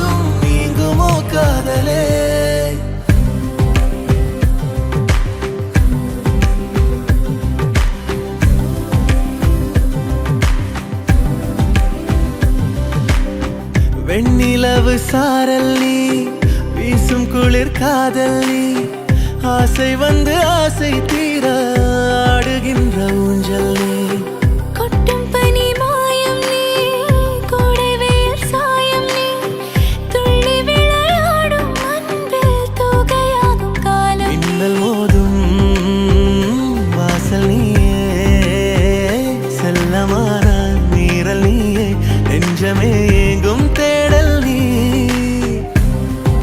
போதும் நீங்குமோ காதலே? வெண்ணிலவு சாரல் நீ வீசும் குளிர் காதல் நீ ஆசை வந்து ஆசை